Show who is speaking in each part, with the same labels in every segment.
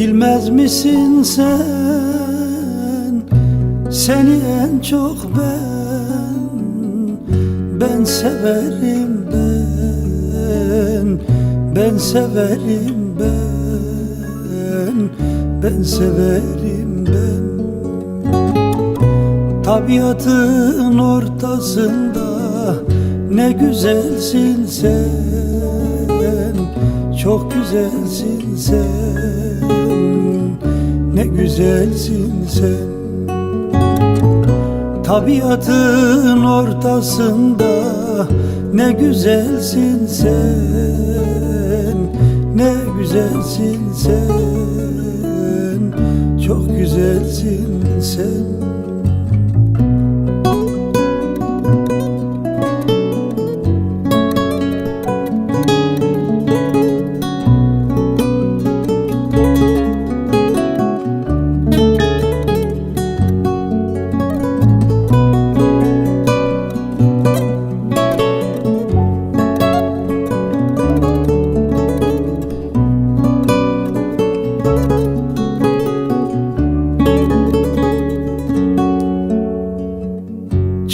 Speaker 1: Bilmez misin sen? Seni en çok ben Ben severim ben Ben severim ben Ben severim ben. Tabiatın ortasında ne güzelsin sen Çok güzelsin sen Ne güzelsin sen. Tabiatın ortasında ne güzelsin sen. Ne güzelsin sen. Çok güzelsin sen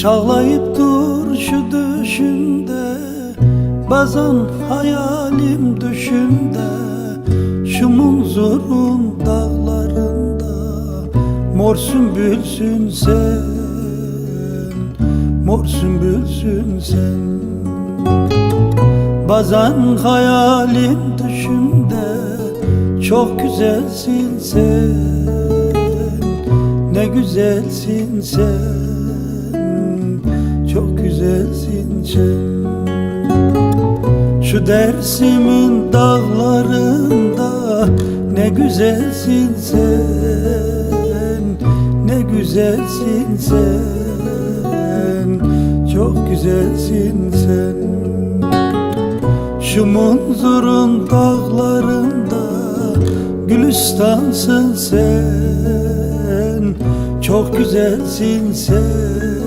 Speaker 1: Çağlayıp dur şu düşümde Bazen hayalim düşümde Şu munzurun dağlarında Mor sümbülsün sen Mor sümbülsün sen Bazen hayalim düşümde Çok güzelsin sen Ne güzelsin sen Çok güzelsin sen. Şu dersimin dağlarında Ne güzelsin sen. Ne güzelsin sen. Çok güzelsin sen. Şu munzurun dağlarında Gülistansın sen. Çok güzelsin sen